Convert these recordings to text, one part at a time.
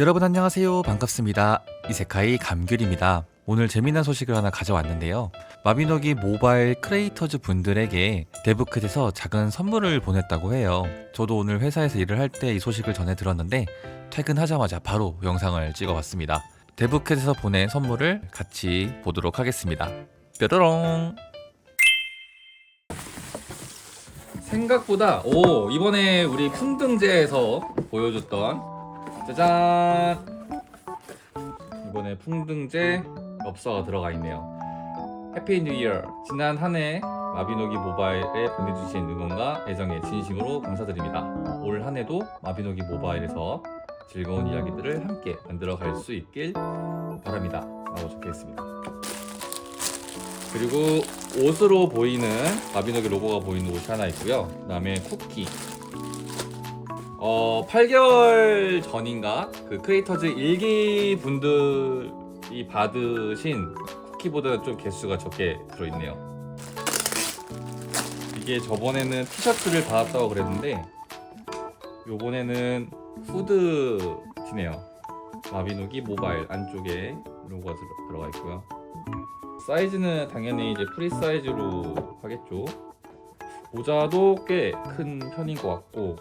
여러분 안녕하세요. 반갑습니다. 이세카이 감귤입니다. 오늘 재미난 소식을 하나 가져왔는데요. 마비노기 모바일 크리에이터즈 분들에게 데브캣에서 작은 선물을 보냈다고 해요. 저도 오늘 회사에서 일을 할 때 이 소식을 전해 들었는데 퇴근하자마자 바로 영상을 찍어봤습니다. 데브캣에서 보낸 선물을 같이 보도록 하겠습니다. 뾰로롱. 생각보다 오 이번에 우리 풍등제에서 보여줬던 짜잔. 이번에 풍등제 엽서가 들어가 있네요. 해피 뉴 이어 지난 한 해 마비노기 모바일에 보내주신 응원과 애정에 진심으로 감사드립니다. 올 한 해도 마비노기 모바일에서 즐거운 이야기들을 함께 만들어 갈 수 있길 바랍니다. 라고 적혀 있습니다. 그리고 옷으로 보이는 마비노기 로고가 보이는 옷이 하나 있고요. 그 다음에 쿠키 어 8개월 전인가 그 크리에이터즈 일기 분들이 받으신 쿠키보다 좀 개수가 적게 들어있네요. 이게 저번에는 티셔츠를 받았다고 그랬는데 요번에는 후드티네요. 마비노기 모바일 안쪽에 로고가 들- 들어가 있고요. 사이즈는 당연히 이제 프리 사이즈로 하겠죠. 모자도 꽤 큰 편인 것 같고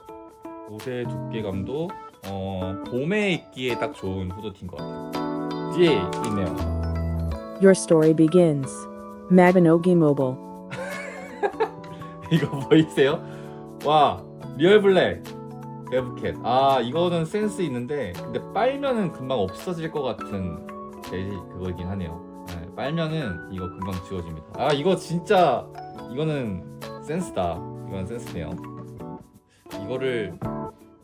옷의 두께감도 어, 봄에 입기에 딱 좋은 후드티인 것 같아요. 뒤에 있네요. Your story begins. Mabinogi Mobile. 이거 보이세요? 와 리얼 블랙 레브캣. 아 이거는 센스 있는데 근데 빨면은 금방 없어질 것 같은 재질 그거이긴 하네요. 네, 빨면은 이거 금방 지워집니다. 아 이거 진짜 이거는 센스다. 이건 센스네요. 이거를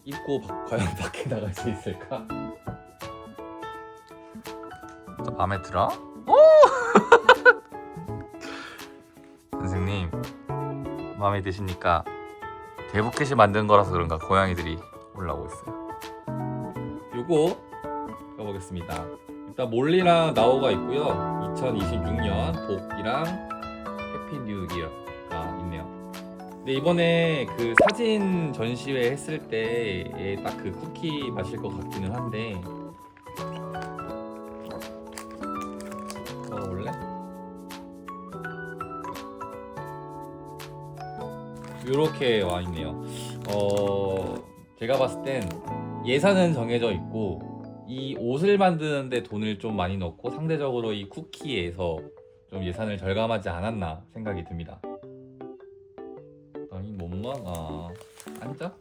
입고 바- 과연 밖에 나갈 수 있을까? 마음에 들어? 오! 선생님 마음에 드십니까? 대부켓이 만든 거라서 그런가 고양이들이 올라오고 있어요. 요거 가보겠습니다. 일단 몰리랑 나오가 있고요. 2026년 복이랑 해피 뉴 이어가 있네요. 근데 이번에 그 사진 전시회 했을 때에 딱그 쿠키 마실 것 같기는 한데 먹어볼래? 이렇게 와 있네요. 어, 제가 봤을 땐 예산은 정해져 있고 이 옷을 만드는데 돈을 좀 많이 넣고 상대적으로 이 쿠키에서 좀 예산을 절감하지 않았나 생각이 듭니다. 아니 못 막아 앉아?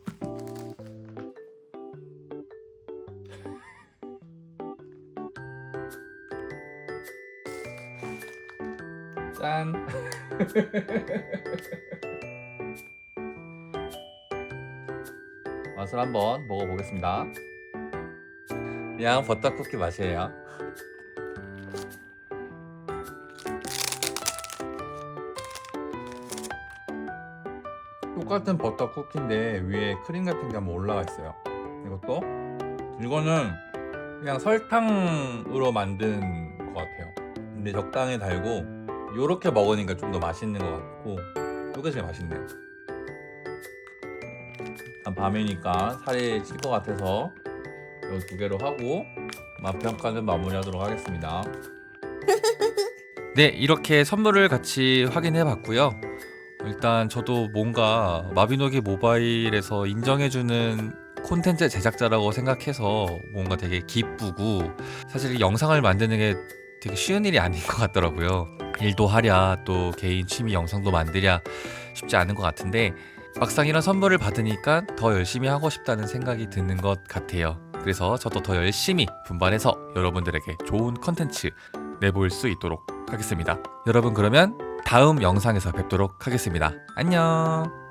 짠. 맛을 한번 먹어보겠습니다. 그냥 버터 쿠키 맛이에요. 똑같은 버터 쿠키인데 위에 크림 같은 게 한번 올라가 있어요. 이것도 이거는 그냥 설탕으로 만든 것 같아요. 근데 적당히 달고 요렇게 먹으니까 좀 더 맛있는 것 같고 이게 제일 맛있네요. 한 밤이니까 살이 찔 것 같아서 이 두 개로 하고 맛 평가는 마무리하도록 하겠습니다. 네, 이렇게 선물을 같이 확인해 봤고요. 일단 저도 뭔가 마비노기 모바일에서 인정해주는 콘텐츠 제작자라고 생각해서 뭔가 되게 기쁘고 사실 이 영상을 만드는 게 되게 쉬운 일이 아닌 것 같더라고요. 일도 하랴 또 개인 취미 영상도 만들랴 쉽지 않은 것 같은데 막상 이런 선물을 받으니까 더 열심히 하고 싶다는 생각이 드는 것 같아요. 그래서 저도 더 열심히 분발해서 여러분들에게 좋은 컨텐츠 내볼 수 있도록 하겠습니다. 여러분 그러면 다음 영상에서 뵙도록 하겠습니다. 안녕.